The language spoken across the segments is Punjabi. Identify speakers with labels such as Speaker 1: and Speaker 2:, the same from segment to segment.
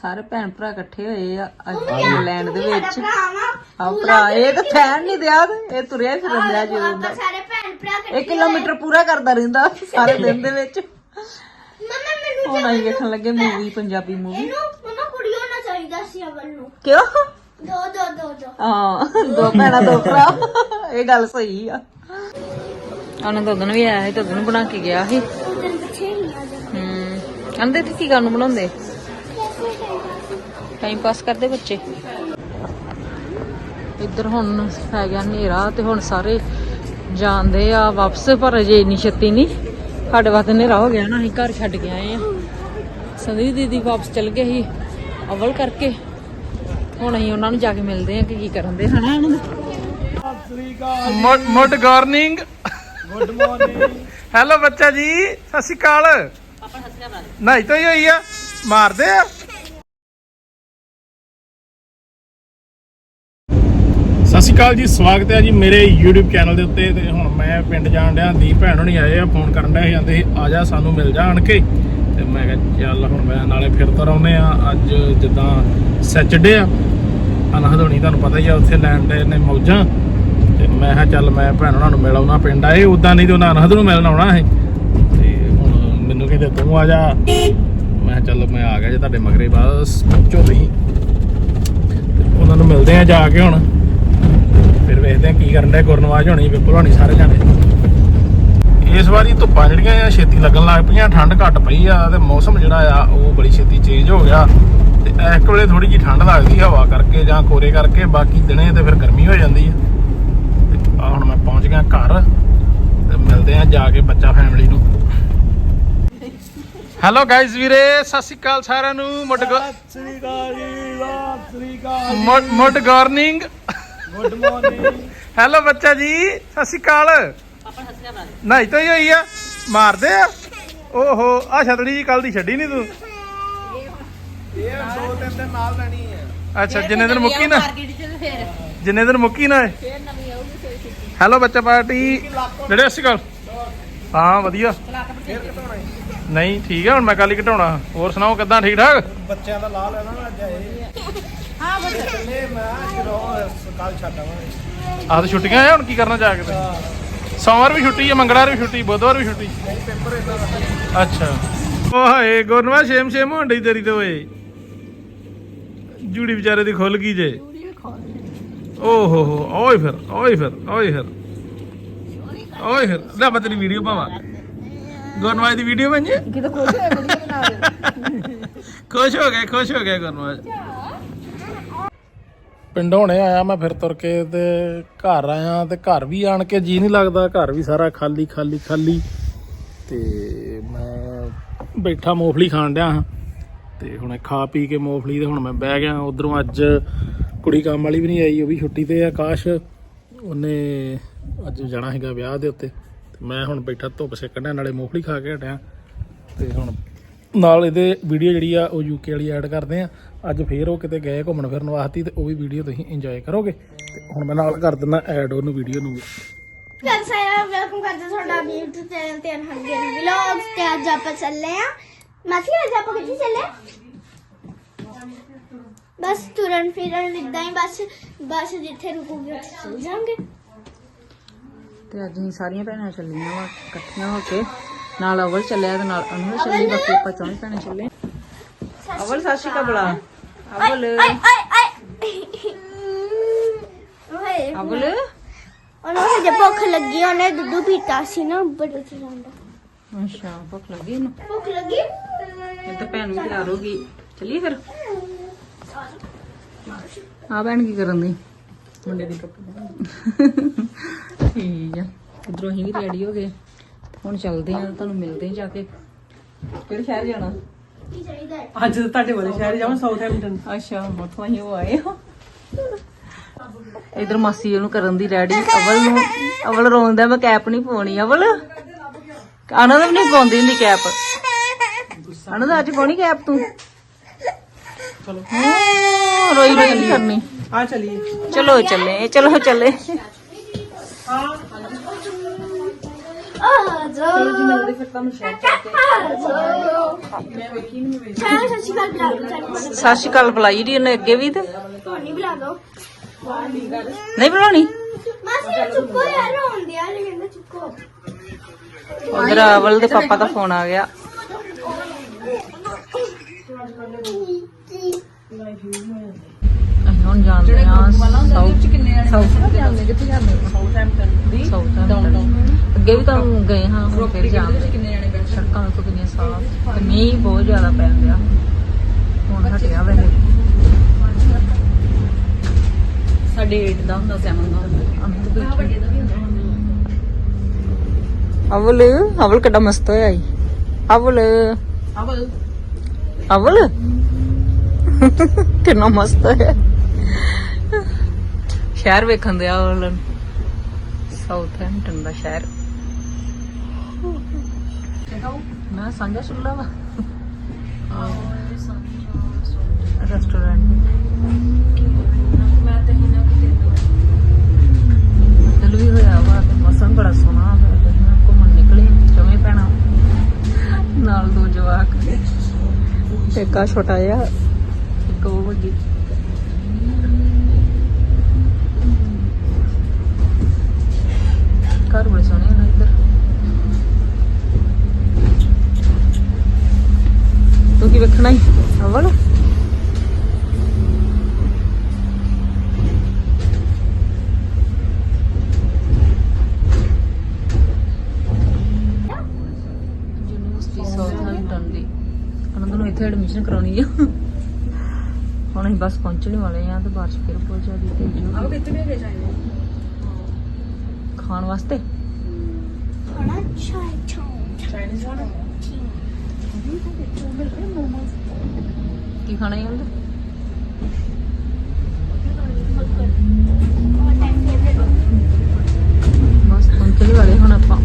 Speaker 1: ਸਾਰੇ ਭੈਣ ਭਰਾ ਇਕੱਠੇ ਹੋਏ ਆ ਅੱਜ ਇੰਗਲੈਂਡ ਦੇ ਵਿੱਚ। ਆ ਭਰਾ ਇਹ ਤਾਂ ਫੈਨ ਨਹੀਂ ਦਿਆ ਇਹ ਤੁਰਿਆ ਹੀ ਫਿਰਨ ਦਿਆ ਜਦੋਂ ਦਾ।
Speaker 2: ਸਾਰੇ ਭੈਣ ਭਰਾ ਇਕੱਠੇ
Speaker 1: 1 ਕਿਲੋਮੀਟਰ ਪੂਰਾ ਕਰਦਾ ਰਹਿੰਦਾ ਸਾਰੇ ਦਿਨ ਦੇ ਵਿੱਚ।
Speaker 2: ਮੰਮਾ ਮੈਨੂੰ
Speaker 1: ਹੁਣ ਵੇਖਣ ਲੱਗੇ ਮੂਵੀ ਪੰਜਾਬੀ ਮੂਵੀ
Speaker 2: ਇਹਨੂੰ ਮੰਮਾ ਕੁੜੀ ਹੋਣਾ ਚਾਹੀਦਾ ਸੀ ਅਵਲ ਨੂੰ।
Speaker 1: ਕਿਉਂ?
Speaker 2: ਦੋ ਦੋ ਦੋ ਦੋ।
Speaker 1: ਹਾਂ ਦੋ ਭੈਣਾਂ ਦੋ ਭਰਾ। ਇਹ ਗੱਲ ਸਹੀ ਆ। ਉਹਨਾਂ ਦਾ ਉਦੋਂ ਵੀ ਆਇਆ ਸੀ ਤੇ ਉਦੋਂ ਬਣਾ ਕੇ ਗਿਆ ਸੀ।
Speaker 2: ਉਦੋਂ ਪਿੱਛੇ ਹੀ ਆ ਜਾ
Speaker 1: ਹੂੰ। ਕਹਿੰਦੇ ਤੇ ਕੀ ਕਰਨ ਨੂੰ ਬਣਾਉਂਦੇ? ਟਾਈਮ ਪਾਸ ਕਰਦੇ ਬੱਚੇ। ਇੱਧਰ ਹੁਣ ਪੈ ਗਿਆ ਹਨੇਰਾ ਤੇ ਹੁਣ ਸਾਰੇ ਜਾਂਦੇ ਆ ਵਾਪਸ ਪਰ ਅਜੇ ਇੰਨੀ ਛੇਤੀ ਨਹੀਂ। ਸਾਡੇ ਵਾਸਤੇ ਹਨੇਰਾ ਹੋ ਗਿਆ ਨਾ ਅਸੀਂ ਘਰ ਛੱਡ ਕੇ ਆਏ ਆ। ਸੰਦੀ ਦੀਦੀ ਵਾਪਸ ਚਲ ਗਏ ਸੀ ਅਵਲ ਕਰਕੇ। ਹੁਣ ਅਸੀਂ ਉਹਨਾਂ ਨੂੰ ਜਾ ਕੇ ਮਿਲਦੇ ਆ ਕਿ ਕੀ ਕਰਨ ਦੇ ਹਨਾ ਉਹਨਾਂ ਨੂੰ
Speaker 3: good morning good morning hello ਬੱਚਾ ਜੀ ਸਤਿ ਸ਼੍ਰੀ ਅਕਾਲ। ਨਹੀਂ ਤਾਂ ਹੀ ਹੋਈ ਆ ਮਾਰਦੇ ਆ? ਅਕਾਲ ਜੀ ਸਵਾਗਤ ਹੈ ਜੀ ਮੇਰੇ YouTube ਚੈਨਲ ਦੇ ਉੱਤੇ ਤੇ ਹੁਣ ਮੈਂ ਪਿੰਡ ਜਾਣ ਡਿਆ ਦੀ ਭੈਣ ਹੋਣੀ ਆਏ ਆ ਫੋਨ ਕਰਨ ਡਿਆ ਸੀ, ਜਾਂਦੇ ਸੀ, ਆ ਜਾ ਸਾਨੂੰ ਮਿਲ ਜਾ ਆਣ ਕੇ। ਤੇ ਮੈਂ ਕਿਹਾ ਚੱਲ ਹੁਣ ਮੈਂ ਨਾਲੇ ਫਿਰ ਤੁਰ ਆਉਂਦੇ ਆ ਅੱਜ ਜਿੱਦਾਂ ਸੈਚਰਡੇ ਆ ਅਨਹਦ ਹੋਣੀ ਤੁਹਾਨੂੰ ਪਤਾ ਹੀ ਆ ਉੱਥੇ ਲੈਣ ਦੇ ਨੇ ਮੌਜਾਂ। ਤੇ ਮੈਂ ਕਿਹਾ ਚੱਲ ਮੈਂ ਭੈਣ ਉਹਨਾਂ ਨੂੰ ਮਿਲ ਆਉਣਾ ਪਿੰਡ ਆਏ ਉਦਾਂ ਨਹੀਂ ਤੇ ਉਹਨਾਂ ਅਨਹਦ ਨੂੰ ਮਿਲਣ ਆਉਣਾ ਸੀ। ਤੇ ਹੁਣ ਮੈਨੂੰ ਕਹਿੰਦੇ ਤੂੰ ਆ ਜਾ। ਮੈਂ ਕਿਹਾ ਚੱਲ ਮੈਂ ਆ ਗਿਆ ਜੇ ਤੁਹਾਡੇ ਮਗਰੇ ਬਸ ਪਹੁੰਚੋ ਤੁਸੀਂ। ਤੇ ਉਹਨਾਂ ਨੂੰ ਮਿਲਦੇ ਆ ਜਾ ਕੇ ਹੁਣ। ਫਿਰ ਵੇਖਦੇ ਆ ਕੀ ਕਰਨ ਦੇ ਗੁਰਨਵਾਜ ਹੋਣੀ ਵਿਪਲ ਹੋਣੀ ਸਾਰੇ ਜਾਣੇ। ਇਸ ਵਾਰੀ ਧੁੱਪਾਂ ਜਿਹੜੀਆਂ ਆ ਛੇਤੀ ਲੱਗਣ ਲੱਗ ਪਈਆਂ ਠੰਡ ਘੱਟ ਪਈ ਆ ਤੇ ਮੌਸਮ ਜਿਹੜਾ ਆ ਉਹ ਬੜੀ ਛੇਤੀ ਚੇਂਜ ਹੋ ਗਿਆ। ਤੇ ਇਸ ਵੇਲੇ ਥੋੜੀ ਜਿਹੀ ਠੰਡ ਲੱਗਦੀ ਹਵਾ ਕਰਕੇ ਜਾਂ ਕੋਰੇ ਕਰਕੇ ਬਾਕੀ ਦਿਨੇ ਤੇ ਫਿਰ ਗਰਮੀ ਹੋ ਜਾਂਦੀ ਆ। ਤੇ ਆ ਹੁਣ ਮੈਂ ਪਹੁੰਚ ਗਿਆ ਘਰ ਤੇ ਮਿਲਦੇ ਆ ਜਾ ਕੇ ਬੱਚਾ ਫੈਮਿਲੀ ਨੂੰ। ਹੈਲੋ ਗਾਇਜ਼ ਵੀਰੇ ਸਤਿ ਸ਼੍ਰੀ ਅਕਾਲ ਸਾਰਿਆਂ ਨੂੰ ਮੁੱਢ
Speaker 4: ਅਕਾਲ ਸ੍ਰੀ ਅਕਾਲ ਗੁੱਡ ਮਾਰਨਿੰਗ
Speaker 3: ਹੈਲੋ ਬੱਚਾ ਜੀ। ਸਤਿ ਸ਼੍ਰੀ ਅਕਾਲ। ਨਹੀਂ ਤਾਂ ਹੀ ਹੋਈ ਆ। ਮਾਰਦੇ ਆ। ਓਹੋ ਆ ਛਤੜੀ ਜੀ ਕੱਲ ਦੀ ਛੱਡੀ ਨਹੀਂ ਤੂੰ?
Speaker 4: ਇਹ ਦੋ ਤਿੰਨ ਦਿਨ ਨਾਲ ਲੈਣੀ ਹੈ।
Speaker 3: ਅੱਛਾ ਜਿੰਨੇ ਦਿਨ ਮੁੱਕੀ ਨਾ। ਜਿੰਨੇ ਦਿਨ ਮੁੱਕੀ ਨਾ ਹੈਲੋ ਬੱਚਾ ਪਾਰਟੀ। ਜਿਹੜੇ ਅਸੀਂ ਕੱਲ ਹਾਂ ਵਧੀਆ। ਨਹੀਂ ਠੀਕ ਹੈ ਹੁਣ ਮੈਂ ਕੱਲ ਹੀ ਘਟਾਉਣਾ। ਹੋਰ ਸੁਣਾਓ ਕਿੱਦਾਂ ਠੀਕ ਠਾਕ
Speaker 4: ਬੱਚਿਆਂ ਦਾ ਲਾ ਲੈਣਾ ਨਾ ਅੱਜ ਇਹ। ਹਾਂ ਬੱਚੇ ਚੱਲੇ ਮੈਂ ਚਲੋ ਕੱਲ ਛੱਡ ਆਵਾਂਗੇ
Speaker 3: ਆਹ ਤਾਂ ਛੁੱਟੀਆਂ ਆ ਹੁਣ ਕੀ ਕਰਨਾ ਜਾ ਕੇ ਤੇ? ਸੋਮਵਾਰ ਵੀ ਛੁੱਟੀ ਹੈ ਮੰਗਲਵਾਰ ਵੀ ਛੁੱਟੀ ਬੁੱਧਵਾਰ ਵੀ ਛੁੱਟੀ।
Speaker 4: ਪੇਪਰ ਇਦਾਂ ਦਾ
Speaker 3: ਅੱਛਾ। ਓ ਹਾਏ ਗੁਰਨਵਾ ਛੇਮ ਛੇਮ ਹੋਣ ਡਈ ਤੇਰੀ ਤੇ ਓਏ। ਜੂੜੀ ਵਿਚਾਰੇ ਦੀ ਖੁੱਲ ਗਈ ਜੇ। ਓ ਹੋ ਹੋ ਓਏ ਫਿਰ ਓਏ ਫਿਰ ਓਏ ਫਿਰ। ਓਏ ਫਿਰ ਲੈ ਮੈਂ ਤੇਰੀ ਵੀਡੀਓ ਪਾਵਾਂ। ਗੁਰਨਵਾਜ ਦੀ ਵੀਡੀਓ ਬਣ ਜੇ?
Speaker 1: ਕਿਤੇ ਖੁਸ਼ ਹੋਇਆ ਵੀਡੀਓ ਬਣਾ ਦੇ
Speaker 3: ਖੁਸ਼ ਹੋ ਗਿਆ ਖੁਸ਼ ਹੋ ਗਿਆ ਗੁਰਨਵਾਜ ਪਿੰਡ ਹੁਣੇ ਆਇਆ ਮੈਂ ਫਿਰ ਤੁਰ ਕੇ ਤੇ ਘਰ ਆਇਆ ਤੇ ਘਰ ਵੀ ਆਣ ਕੇ ਜੀ ਨਹੀਂ ਲੱਗਦਾ, ਘਰ ਵੀ ਸਾਰਾ ਖਾਲੀ ਖਾਲੀ ਖਾਲੀ। ਤੇ ਮੈਂ ਬੈਠਾ ਮੂੰਗਫਲੀ ਖਾਣ ਡਿਆ ਹਾਂ। ਤੇ ਹੁਣੇ ਖਾ ਪੀ ਕੇ ਮੂੰਗਫਲੀ ਤੇ ਹੁਣ ਮੈਂ ਬਹਿ ਗਿਆ, ਉਧਰੋਂ ਅੱਜ ਕੁੜੀ ਕੰਮ ਵਾਲੀ ਵੀ ਨਹੀਂ ਆਈ, ਉਹ ਵੀ ਛੁੱਟੀ ਤੇ ਆਕਾਸ਼ ਉਹਨੇ ਅੱਜ ਜਾਣਾ ਹੈਗਾ ਵਿਆਹ ਦੇ ਉੱਤੇ। ਤੇ ਮੈਂ ਹੁਣ ਬੈਠਾ ਧੁੱਪ ਸੇਕਣ ਡਿਆ, ਨਾਲੇ ਮੂੰਗਫਲੀ ਖਾ ਕੇ ਹਟਿਆ। ਤੇ ਹੁਣ ਨਾਲ ਇਹਦੇ ਵੀਡੀਓ ਜਿਹੜੀ ਆ, ਉਹ ਯੂਕੇ ਵਾਲੀ ਐਡ ਕਰਦੇ ਆ। ਅੱਜ ਫੇਰ ਉਹ ਕਿਤੇ ਗਏ ਘੁੰਮਣ ਫਿਰਨ ਵਾਸਤੇ ਤੇ ਉਹ ਵੀ ਵੀਡੀਓ ਤੁਸੀਂ ਇੰਜੋਏ ਕਰੋਗੇ। ਤੇ ਹੁਣ ਮੈਂ ਨਾਲ ਕਰ ਦਿੰਦਾ ਐਡ ਉਹਨੂੰ ਵੀਡੀਓ ਨੂੰ। ਵੀ।
Speaker 2: ਕਰ ਸਾਰਾ ਵੈਲਕਮ ਕਰਦੇ ਤੁਹਾਡਾ YouTube ਚੈਨਲ ਤੇ ਅਨਹੰਗੇਲ ਵਲੌਗਸ ਤੇ ਅੱਜ ਆਪਾਂ ਚੱਲੇ ਆ। ਮਾਸੀ ਅੱਜ ਆਪਾਂ ਕਿੱਥੇ ਚੱਲੇ? ਬਸ ਤੁਰਨ ਫਿਰਨ ਇਦਾਂ ਹੀ ਬਸ ਬਸ ਜਿੱਥੇ ਰੁਕੂਗੀ ਉੱਥੇ ਚੱਲ
Speaker 1: ਤੇ ਅੱਜ ਅਸੀਂ ਸਾਰੀਆਂ ਭੈਣਾਂ ਚੱਲੀਆਂ ਵਾ ਇਕੱਠੀਆਂ ਹੋ ਕੇ। ਨਾਲ ਅਵਲ ਚੱਲਿਆ ਤੇ ਨਾਲ ਅਨੂ ਚੱਲੀ ਬਾਕੀ ਆਪਾਂ ਚੌਵੇਂ ਭੈਣਾਂ ਚੱਲੇ। ਅਵਲ ਸ਼੍ਰੀ ਅਕਾਲ ਬੁਲਾ।
Speaker 2: ਓਏ
Speaker 1: ਅਵਲ
Speaker 2: ਉਹਨੂੰ ਹਜੇ ਭੁੱਖ ਲੱਗੀ ਉਹਨੇ ਦੁੱਧ ਪੀਤਾ ਸੀ ਨਾ ਬੜਾ ਚਲਾਉਂਦਾ
Speaker 1: ਅੱਛਾ ਭੁੱਖ ਲੱਗੀ ਇਹਨੂੰ
Speaker 2: ਭੁੱਖ ਲੱਗੀ
Speaker 1: ਇਹ ਤਾਂ ਭੈਣ ਵੀ ਤਿਆਰ ਹੋ ਗਈ ਚੱਲੀਏ ਫਿਰ ਆ ਭੈਣ ਕੀ ਕਰਨ ਦੀ ਮੁੰਡੇ ਦੀ ਕੱਪੜੇ ਠੀਕ ਆ ਉਧਰੋਂ ਅਸੀਂ ਵੀ ਰੈਡੀ ਹੋ ਗਏ ਹੁਣ ਚੱਲਦੇ ਆ ਤੁਹਾਨੂੰ ਮਿਲਦੇ ਆ ਜਾ ਕੇ ਕਿਹੜੇ ਸ਼ਹਿਰ ਜਾਣਾ
Speaker 2: ਕੀ ਚਾਹੀਦਾ ਹੈ?
Speaker 5: ਅੱਜ ਤਾਂ ਤੁਹਾਡੇ ਵਾਲੇ ਸ਼ਹਿਰ ਜਾਵਾਂ ਸਾਊਥਹੈਂਪਟਨ
Speaker 1: ਅੱਛਾ ਉੱਥੋਂ ਅਸੀਂ ਉਹ ਆਏ ਹਾਂ। ਇਧਰ ਮਾਸੀ ਉਹਨੂੰ ਕਰਨ ਦੀ ਰੈਡੀ ਅਵਲ ਨੂੰ ਅਵਲ ਰੋਂਦਾ ਮੈਂ ਕੈਪ ਨਹੀਂ ਪਾਉਣੀ ਅਵਲ। ਆਨੰਦ ਵੀ ਨਹੀਂ ਪਾਉਂਦੀ ਹੁੰਦੀ ਕੈਪ ਆਨੰਦ ਅੱਜ ਪਾਉਣੀ ਕੈਪ ਤੂੰ? ਚਲੋ। ਰੋਈ ਰੋਈ ਨਹੀਂ ਕਰਨੀ।
Speaker 5: ਆ ਚਲੀਏ।
Speaker 1: ਚਲੋ ਚੱਲੇ। ਚਲੋ ਚੱਲੇ
Speaker 2: ਆਹ ਚਲੋ ਜੀ ਮਿਲਦੇ ਫਿਰ ਤੁਹਾਨੂੰ ਸ਼ਾਇਦ ਮੈਂ ਵੇਖੀ ਨਹੀਂ ਮੈਂ ਸਤਿ ਸ਼੍ਰੀ ਅਕਾਲ ਬੁਲਾ ਲਓ
Speaker 1: ਸਤਿ ਸ਼੍ਰੀ ਅਕਾਲ ਬੁਲਾਈ ਦੀ ਉਹਨੇ ਅੱਗੇ ਵੀ ਤੇ?
Speaker 2: ਤੁਹਾਨੂੰ ਬੁਲਾ ਲਓ
Speaker 1: ਨਹੀਂ ਬੁਲਾਉਣੀ?
Speaker 2: ਮਾਸੀ ਚੁੱਕੋ ਯਾਰ ਰੋਂਦੇ ਆ ਕਹਿੰਦਾ ਚੁੱਕੋ
Speaker 1: ਉਧਰ ਅਵਲ ਦੇ ਪਾਪਾ ਦਾ ਫੋਨ ਆ ਗਿਆ। ਅਸੀਂ ਹੁਣ ਜਾਂਦੇ ਆ ਸਾਊਥ ਸਾਊਥ ਜਾਂਦੇ? ਕਿੱਥੇ ਜਾਂਦੇ
Speaker 5: ਸਾਊਥਹੈਂਪਟਨ
Speaker 1: ਸਾਊਥ ਅੱਗੇ ਵੀ ਤਾਂ ਗਏ ਹਾਂ ਹੁਣ ਫਿਰ ਜਾਂਦੇ ਕਿੰਨੇ ਜਣੇ ਬੈਠੇ ਸੜਕਾਂ ਤੋਂ ਕਿੰਨੀਆਂ ਸਾਫ਼। ਤੇ ਮੀਂਹ ਬਹੁਤ ਜ਼ਿਆਦਾ ਪੈ ਰਿਹਾ ਹੁਣ ਹਟਿਆ ਵੈਸੇ।
Speaker 5: ਸਾਡੇ 8 ਦਾ ਹੁੰਦਾ 7 ਦਾ ਹੁੰਦਾ।
Speaker 1: ਅਵਲ ਅਵਲ ਕਿੱਡਾ ਮਸਤ ਹੋਇਆ ਈ। ਅਵਲ।
Speaker 5: ਅਵਲ।
Speaker 1: ਅਵਲ? ਕਿੰਨਾ ਮਸਤ ਹੋਇਆ। ਸ਼ਹਿਰ ਵੇਖਣ ਦਿਆ ਅਵਲ ਸਾਊਥਹੈਂਪਟਨ ਦਾ ਸ਼ਹਿਰ। ਮੈਂ ਸਾਂਝਾ ਚੁੱਲਾ ਵਾ। ਰੈਸਟੋਰੈਂਟ
Speaker 5: ਮੈਂ ਤੇ ਇਹਨਾਂ ਕਿਤੇ
Speaker 1: ਦਿਲ ਵੀ ਹੋਇਆ ਵਾ ਤੇ ਮੌਸਮ ਬੜਾ ਸੋਹਣਾ ਹੋਇਆ ਤੇ ਹੁਣ ਘੁੰਮਣ ਨਿਕਲੀ ਚਵੇਂ ਪੈਣਾ। ਨਾਲ ਦੋ ਜਵਾਕ। ਇੱਕ ਆ ਛੋਟਾ ਜਿਹਾ, ਇੱਕ ਉਹ ਵੱਡੀ ਘਰ ਬੜੇ ਸੋਹਣੇ ਨੇ ਇੱਧਰ ਤੂੰ ਕੀ ਵੇਖਣਾ ਹੀ ਅਵਲ ਯੂਨੀਵਰਸਿਟੀ ਸਾਊਥਹੈਂਪਟਨ ਦੀ ਉਹਨਾਂ ਨੂੰ ਇੱਥੇ ਐਡਮਿਸ਼ਨ ਕਰਾਉਣੀ ਆ। ਹੁਣ ਅਸੀਂ ਬਸ ਪਹੁੰਚਣ ਵਾਲੇ ਆ ਤੇ ਬਾਅਦ ਚ ਫਿਰ ਬਹੁਤ ਜ਼ਿਆਦਾ ਤੇਜ਼ ਹੋ
Speaker 5: ਆਓ
Speaker 1: ਗਈ
Speaker 5: ਕਿੱਥੇ ਭੇਜੇ ਜਾਣੇ
Speaker 1: ਖਾਣ ਵਾਸਤੇ?
Speaker 5: ਚਾਈਨੀਜ਼
Speaker 1: ਕੀ ਖਾਣਾ ਹੈ ਉਹਦਾ? ਬਸ ਪਹੁੰਚਣ ਵਾਲੇ ਹੁਣ ਆਪਾਂ।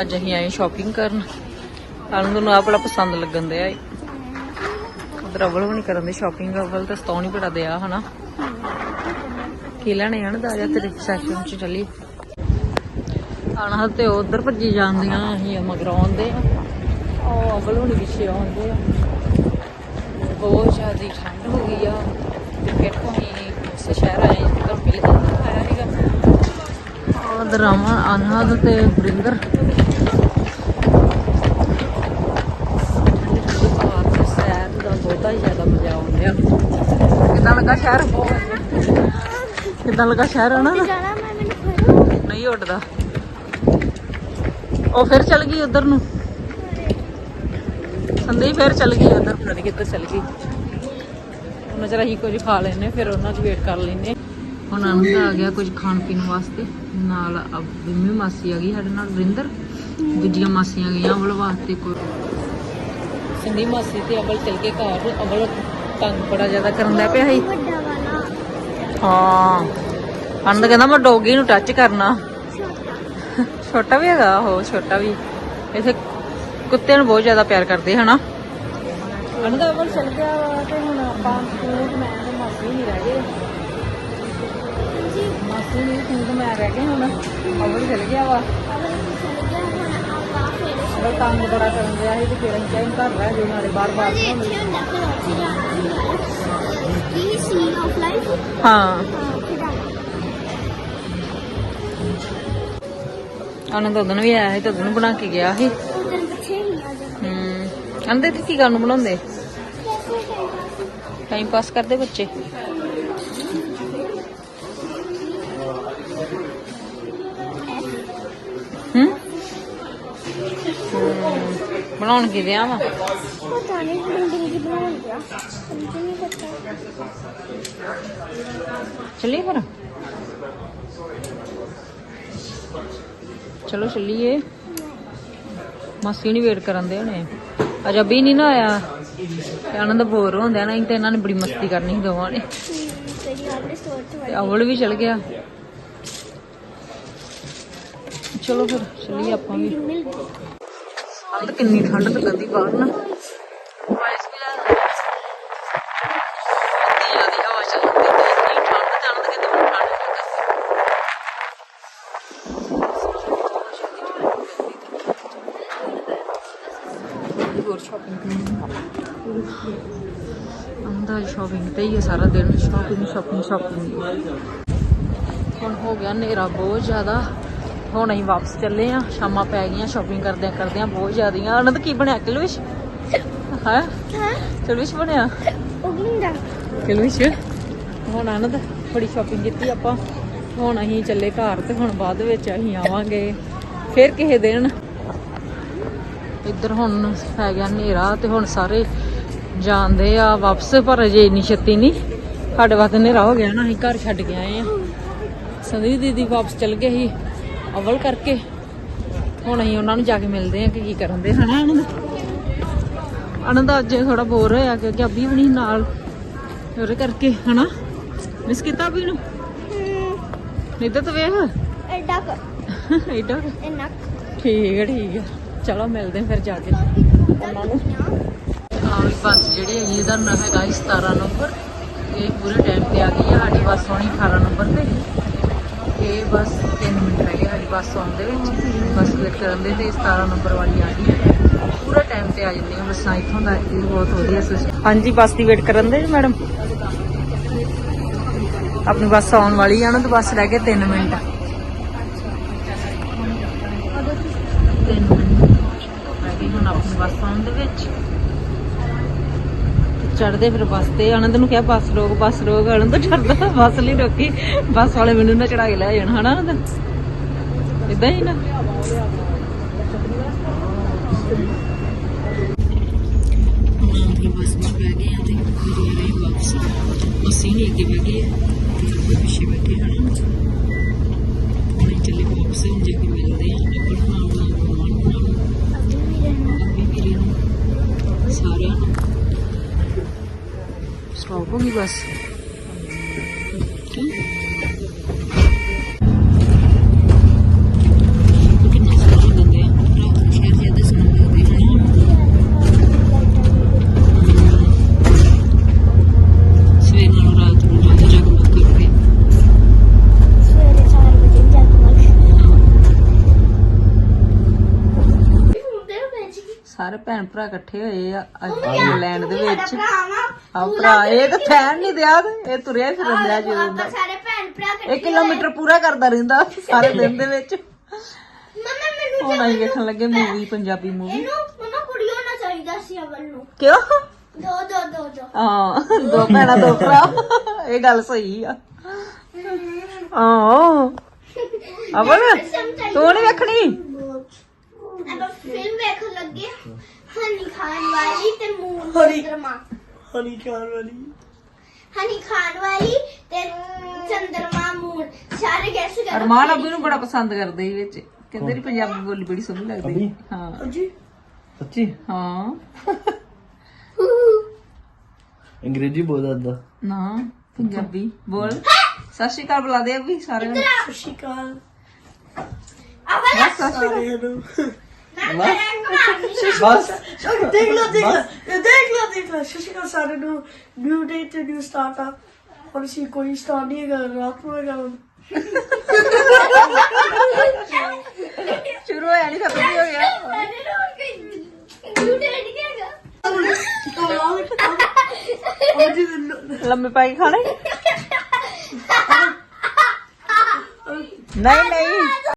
Speaker 1: ਅੱਜ ਅਸੀਂ ਆਏ ਸ਼ਾਪਿੰਗ ਕਰਨ। ਆਨੰਦ ਨੂੰ ਆਹ ਬੜਾ ਪਸੰਦ ਲੱਗਣ ਦਿਆ ਏ ਉਧਰ ਅਵਲ ਵੀ ਨਹੀਂ ਕਰਨ ਦੇ ਸ਼ਾਪਿੰਗ ਅਵਲ ਤਾਂ ਸਤੋਂ ਨਹੀਂ ਬੜਾ ਦਿਆ ਹਨਾ। ਕੀ ਲੈਣੇ ਹਨ ਦਾ ਜਾ ਤੇਰੇ ਸੈਕਸ਼ਨ ਚ ਚੱਲੀ ਆਣਾ ਤੇ ਉਧਰ ਭੱਜੀ ਜਾਂਦੀਆਂ ਅਸੀਂ ਮਗਰੋਂ ਆਉਂਦੇ ਆ ਉਹ ਅਵਲ ਹੁਣੀ ਪਿੱਛੇ ਆਉਂਦੇ ਆ ਬਹੁਤ ਜ਼ਿਆਦਾ ਠੰਡ ਹੋ ਗਈ ਆ। ਤੇ ਫਿਰ ਤੋਂ ਅਸੀਂ ਉਸੇ ਸ਼ਹਿਰ ਆਏ ਜਿੱਧਰ ਮਿਲ ਜਾਂਦਾ ਆਇਆ ਸੀਗਾ ਉਹ ਦਰਾਮਾ ਅਨਹਦ ਤੇ ਬ੍ਰਿੰਦਰ ਠੰਡੀ ਠੰਡੀ ਹਵਾ ਤੇ ਸੈਰ ਦਾ ਬਹੁਤਾ ਹੀ ਜ਼ਿਆਦਾ ਮਜ਼ਾ ਆਉਂਦਾ ਕਿੱਦਾਂ ਲੱਗਾ ਸ਼ਹਿਰ। ਕਿੱਦਾਂ ਲੱਗਾ ਸ਼ਹਿਰ ਹਨਾ? ਨਹੀਂ ਉੱਡਦਾ। ਉਹ ਫਿਰ ਚੱਲ ਗਈ ਉਧਰ ਨੂੰ। ਸੰਦੀਪ ਫਿਰ ਚੱਲ ਗਈ ਉਧਰ। ਪਤਾ ਨਹੀਂ ਕਿੱਧਰ ਚੱਲ ਗਈ। ਉਹਨਾਂ ਚਿਰ ਅਸੀਂ ਕੁਝ ਖਾ ਲੈਨੇ ਫਿਰ ਉਹਨਾਂ ਦੀ ਵੇਟ ਕਰ ਲੈਨੇ ਹੁਣ ਅਨੰਦ ਆ ਗਿਆ ਕੁਝ ਖਾਣ ਪੀਣ ਵਾਸਤੇ। ਨਾਲ ਅਬ- ਬਿੰਮੀ ਮਾਸੀ ਆ ਗਈ ਸਾਡੇ ਨਾਲ ਵਰਿੰਦਰ। ਦੂਜੀਆਂ ਮਾਸੀਆਂ ਗਈਆਂ ਅਵਲ ਵਾਸਤੇ ਕੋਈ। ਸੰਦੀਪ ਮਾਸੀ ਤੇ ਅਵਲ ਚੱਲ ਕੇ ਘਰ। ਅਵਲ ਤੰਗ ਬੜਾ ਜ਼ਿਆਦਾ ਕਰਨ ਲੱਗ ਪਿਆ ਸੀ।
Speaker 2: ਵੱਡਾ ਵਾਲਾ।
Speaker 1: ਹਾਂ। ਅਨੰਦ ਕਹਿੰਦਾ ਮੈਂ ਡੋਗੀ ਨੂੰ ਟੱਚ ਕਰਨਾ। ਛੋਟਾ ਵੀ ਹੈਗਾ ਉਹ ਛੋਟਾ ਵੀ। ਇਥੇ ਕੁੱਤੇ ਨੂੰ ਬਹੁਤ ਜ਼ਿਆਦਾ ਪਿਆਰ ਕਰਦੇ ਹਨਾ? ਚੱਲ ਗਿਆ ਵਾ ਤੇ ਹੁਣ ਆਪਾਂ ਤੂੰ ਮੈਂ ਤੇ ਮਾਸੀ ਨਹੀਂ ਰਹਿ ਗਏ। ਮਾਸੀ ਨਹੀਂ ਤੂੰ ਤੇ ਮੈਂ ਰਹਿ ਗਏ ਹੁਣ। ਅਵਲ ਚੱਲ ਗਿਆ ਵਾ। ਅਵਲ ਤੰਗ ਬੜਾ ਕਰਨ ਗਿਆ ਸੀ ਤੇ ਫਿਰ ਅਸੀਂ ਚਾਹੀਂ ਘਰ ਰਹਿ ਗਏ ਨਾਲੇ ਬਾਰ ਬਾਰ
Speaker 2: ਕੀ ਸੀਨ ਆਫ ਲਾਈਫ
Speaker 1: ਹਾਂ। ਅਨੰਦ ਉਦੋਂ ਵੀ ਆਇਆ ਸੀ ਤੇ ਉਦੋਂ ਬਣਾ ਕੇ ਗਿਆ ਸੀ।
Speaker 2: ਹੀ
Speaker 1: ਕਹਿੰਦੇ ਤੇ ਕੀ ਕਰਨ ਨੂੰ ਬਣਾਉਂਦੇ ਟਾਈਮ ਪਾਸ ਕਰਦੇ ਬੱਚੇ? ਬਣਾਉਣ ਕੀ ਦਿਆ ਵਾ?
Speaker 2: ਪਤਾ ਨਹੀਂ ਬਿਲਡਿੰਗ ਦੀ ਬਣਾਉਣ ਨਹੀਂ ਪਤਾ।
Speaker 1: ਚੱਲੀਏ ਫਿਰ? ਚਲੋ ਚੱਲੀਏ। ਮਾਸੀ ਨਹੀਂ ਵੇਟ ਕਰਨ ਦੇ ਹੁਣੇ ਅਜਾ ਵੀ ਨਹੀਂ ਨਾ ਆਇਆ। ਤੇ ਆਨੰਦ ਬੋਰ ਹੁੰਦਿਆ ਨਹੀਂ ਤੇ ਇਹਨਾਂ ਨੇ ਬੜੀ ਮਸਤੀ ਕਰਨੀ ਸੀ ਦੋਵਾਂ ਨੇ।
Speaker 2: ਤੋਂ
Speaker 1: ਅਵਲ ਵੀ ਚਲ ਗਿਆ। ਚਲੋ ਫਿਰ ਚੱਲੀਏ ਆਪਾਂ ਵੀ। ਠੰਡ ਕਿੰਨੀ, ਠੰਡ ਲੱਗਦੀ ਬਾਹਰ ਨਾ। ਵਾਇਸ ਵੀ ਲੱਗਦੀ ਜਿਆਦੀ ਹਵਾ ਚੱਲਦੀ ਤੇ ਇੰਨੀ ਠੰਡ ਜਾਣ ਦੇ ਕਿਤੇ ਮੈਨੂੰ ਠੰਡ ਲੱਗਦੀ ਹੋਰ ਸ਼ਾਪਿੰਗ ਕਰਨੀ ਅੰਦਾ ਸ਼ਾਪਿੰਗ ਤੇ ਹੀ ਸਾਰਾ ਦਿਨ ਸ਼ਾਪਿੰਗ ਸ਼ਾਪਿੰਗ ਸ਼ਾਪਿੰਗ ਹੁਣ ਹੋ ਗਿਆ ਹਨੇਰਾ ਬਹੁਤ ਜ਼ਿਆਦਾ। ਹੁਣ ਅਸੀਂ ਵਾਪਸ ਚੱਲੇ ਆ ਸ਼ਾਮਾਂ ਪੈ ਗਈਆਂ ਸ਼ਾਪਿੰਗ ਕਰਦਿਆਂ ਕਰਦਿਆਂ ਬਹੁਤ ਜ਼ਿਆਦੀਆਂ ਆਨੰਦ ਕੀ ਬਣਿਆ ਕਿਲਵਿਸ਼? ਹੈ? ਕਿਲਵਿਸ਼ ਬਣਿਆ?
Speaker 2: ਗੁੰਡਾ
Speaker 1: ਕਿਲਵਿਸ਼? ਹੁਣ ਆਨੰਦ ਬੜੀ ਸ਼ਾਪਿੰਗ ਕੀਤੀ ਆਪਾਂ। ਹੁਣ ਅਸੀਂ ਚੱਲੇ ਘਰ ਤੇ ਹੁਣ ਬਾਅਦ ਵਿੱਚ ਅਸੀਂ ਆਵਾਂਗੇ ਫਿਰ ਕਿਸੇ ਦਿਨ। ਇੱਧਰ ਹੁਣ ਪੈ ਗਿਆ ਹਨੇਰਾ ਤੇ ਹੁਣ ਸਾਰੇ ਜਾਂਦੇ ਆ ਵਾਪਸ ਪਰ ਅਜੇ ਇੰਨੀ ਛੇਤੀ ਨਹੀਂ ਸਾਡੇ ਵਾਸਤੇ ਹਨੇਰਾ ਹੋ ਗਿਆ ਨਾ ਅਸੀਂ ਘਰ ਛੱਡ ਕੇ ਆਏ ਆ। ਸੰਦੀ ਦੀਦੀ ਵਾਪਸ ਚਲ ਗਏ ਸੀ। ਅਵਲ ਕਰਕੇ ਹੁਣ ਅਸੀਂ ਉਹਨਾਂ ਨੂੰ ਜਾ ਕੇ ਮਿਲਦੇ ਆ ਕਿ ਕੀ ਕਰਨ ਦੇ ਹਨਾ ਆਨੰਦ। ਆਨੰਦ ਅੱਜ ਥੋੜਾ ਬੋਰ ਹੋਇਆ ਕਿਉਂਕਿ ਅਭੀ ਵੀ ਨਹੀਂ ਨਾਲ ਉਹਦੇ ਕਰਕੇ ਹਨਾ। ਮਿਸ ਕੀਤਾ ਅਭੀ ਨੂੰ? ਨਹੀਂ ਤਾਂ ਵੇਖ।
Speaker 2: ਐਡਾ ਕਰ। ਇੰਨਾ
Speaker 1: ਠੀਕ ਹੈ ਠੀਕ ਹੈ। ਚਲੋ ਮਿਲਦੇ ਫਿਰ ਜਾ ਕੇ। ਉਹਨਾਂ ਨੂੰ। ਆਹ ਵੀ ਬੱਸ ਜਿਹੜੀ ਹੈ ਇਹਦਾ ਨਾਂ ਹੈਗਾ ਜੀ 17 ਨੰਬਰ। ਇਹ ਪੂਰੇ ਟਾਈਮ ਤੇ ਆ ਗਈ ਹੈ ਸਾਡੀ ਬੱਸ ਆਉਣੀ 18 ਨੰਬਰ ਤੇ। ਇਹ ਬੱਸ 3 ਮਿੰਟ ਰਹਿ ਗਏ ਸਾਡੀ ਬੱਸ ਆਉਣ ਦੇ ਵਿੱਚ। ਬੱਸ ਵੇਟ ਕਰਨ ਦੇ ਤੇ 17 ਨੰਬਰ ਵਾਲੀ ਆ ਗਈ ਹੈ। ਪੂਰੇ ਟਾਈਮ ਤੇ ਆ ਜਾਂਦੀਆਂ ਬੱਸਾਂ ਇੱਥੋਂ ਦਾ ਇਹ ਬਹੁਤ ਵਧੀਆ ਸਿਸਟਮ ਹਾਂਜੀ ਬੱਸ ਦੀ ਵੇਟ ਕਰਨ ਦੇ ਮੈਡਮ ਆਪਣੀ ਬੱਸ ਆਉਣ ਵਾਲੀ ਆ ਨਾ ਤੇ ਬੱਸ ਰਹਿ ਗਏ 3 ਮਿੰਟ। ਤਿੰਨ ਮਿੰਟ ਹੁਣ ਆਪਣੀ ਬੱਸ ਆਉਣ ਦੇ ਵਿੱਚ। ਚੜਦੇ ਫਿਰ ਬੱਸ ਤੇ। ਆਨੰਦ ਨੂੰ ਕਿਹਾ, ਬੱਸ ਰੋਕ ਬੱਸ ਰੋਕ। ਆਨੰਦ ਚੜਦਾ, ਬੱਸ ਲਈ ਰੋਕੀ। ਬੱਸ ਵਾਲੇ ਮੈਨੂੰ ਨਾ ਚੜਾ ਕੇ ਲੈ ਜਾਣ, ਹਨਾ ਆਨੰਦ? ਇਦਾਂ ਹੀ ਨਾ। ਬੱਸ ਵਿੱਚ ਬੈ ਗਏ ਆ ਤੇ ਫਿਰ ਰਹੀ ਵਾਪਸ ਅਸੀਂ ਨਹੀਂ ਅੱਗੇ ਬੈ ਗਏ ਆ। ਪਿੱਛੇ ਬੈਠੇ ਹਨ ਹੁਣ ਚੱਲੇ ਵਾਪਸ ਹੁਣ ਜਾ ਕੇ ਸਟਾਪ ਹੋ ਭੈਣ ਭਰਾ ਇਕੱਠੇ ਹੋਏ ਆ ਅੱਜ ਇੰਗਲੈਂਡ ਦੇ ਵਿੱਚ। ਆ ਭਰਾ ਇਹ ਤਾਂ ਫੈਨ ਨਹੀਂ ਦਿਆ ਤੇ ਇਹ ਤੁਰਿਆ ਫਿਰਨ ਦਿਆ ਜਦੋਂ ਦਾ।
Speaker 2: ਸਾਰੇ ਭੈਣ ਭਰਾ ਇਕੱਠੇ
Speaker 1: ਇੱਕ ਕਿਲੋਮੀਟਰ ਪੂਰਾ ਕਰਦਾ ਰਹਿੰਦਾ ਸਾਰੇ ਦਿਨ ਦੇ ਵਿੱਚ।
Speaker 2: ਮਮਾ ਮੈਨੂੰ
Speaker 1: ਹੁਣ ਵੇਖਣ ਲੱਗੇ ਮੂਵੀ ਪੰਜਾਬੀ ਮੂਵੀ
Speaker 2: ਇਹਨੂੰ ਮਮਾ ਕੁੜੀ ਹੋਣਾ ਚਾਹੀਦਾ ਸੀ ਅਵਲ ਨੂੰ।
Speaker 1: ਕਿਉਂ?
Speaker 2: ਦੋ ਦੋ ਦੋ ਦੋ।
Speaker 1: ਹਾਂ ਦੋ ਭੈਣਾਂ ਦੋ ਭਰਾ। ਇਹ ਗੱਲ ਸਹੀ ਆ। ਹਾਂ। ਅਵਲ ਤੂੰ ਨਹੀਂ ਵੇਖਣੀ?
Speaker 2: ਆਪਾਂ ਫਿਲਮ ਵੇਖਣ ਲੱਗੇ। ਹਨੀ ਖਾਨ ਵਾਲੀ ਤੇ ਮੂਨ ਚੰਦਰਮਾ।
Speaker 4: ਹਨੀ ਖਾਨ ਵਾਲੀ।
Speaker 2: ਹਨੀ ਖਾਨ ਵਾਲੀ ਤੇ ਚੰਦਰਮਾ ਮੂਨ ਸਾਰੇ ਗੈਸ ਕਰ
Speaker 1: ਅਰਮਾਨ ਅਬੂ ਨੂੰ ਬੜਾ ਪਸੰਦ ਕਰਦੇ ਸੀ ਵਿੱਚ। ਕਹਿੰਦੇ ਨੇ ਪੰਜਾਬੀ ਬੋਲੀ ਬੜੀ ਸੋਹਣੀ ਲੱਗਦੀ।
Speaker 3: ਅਬੀ?
Speaker 1: ਹਾਂ।
Speaker 4: ਜੀ
Speaker 3: ਸੱਚੀ?
Speaker 1: ਹਾਂ।
Speaker 3: ਅੰਗਰੇਜ਼ੀ ਬੋਲਦਾ
Speaker 1: ਨਾ ਪੰਜਾਬੀ ਬੋਲ। ਸਤਿ ਸ਼੍ਰੀ ਅਕਾਲ ਬੁਲਾ ਦੇ ਅਬੀ ਸਾਰਿਆਂ ਨੂੰ।
Speaker 4: ਸਤਿ ਸ਼੍ਰੀ ਅਕਾਲ।
Speaker 1: ਬਸ ਸਤਿ ਸ਼੍ਰੀ ਅਕਾਲ।
Speaker 4: ਸਾਰਿਆਂ ਨੂੰ।
Speaker 3: ਬਸ
Speaker 4: ਦੇਖ ਲਓ ਦੇਖ ਲਓ ਇਹ ਦੇਖ ਲਓ ਦੇਖ ਲਓ ਸ਼ਸ਼ਿਕਾ ਸਾਰੇ ਨੂੰ ਨਿਊ ਡੇ ਤੇ ਨਿਊ ਸਟਾਰਟ ਆ ਔਰ ਅਸੀਂ ਕੋਈ ਸਟਾਰਟ ਨਹੀਂ ਹੈਗਾ ਰਾਤ ਨੂੰ ਹੈਗਾ
Speaker 1: ਸ਼ੁਰੂ ਹੋਇਆ ਨਹੀਂ ਖਤਮ ਹੀ ਹੋ ਗਿਆ ਲੰਮੇ ਪਾਈ ਖਾਣੇ ਨਹੀਂ ਨਹੀਂ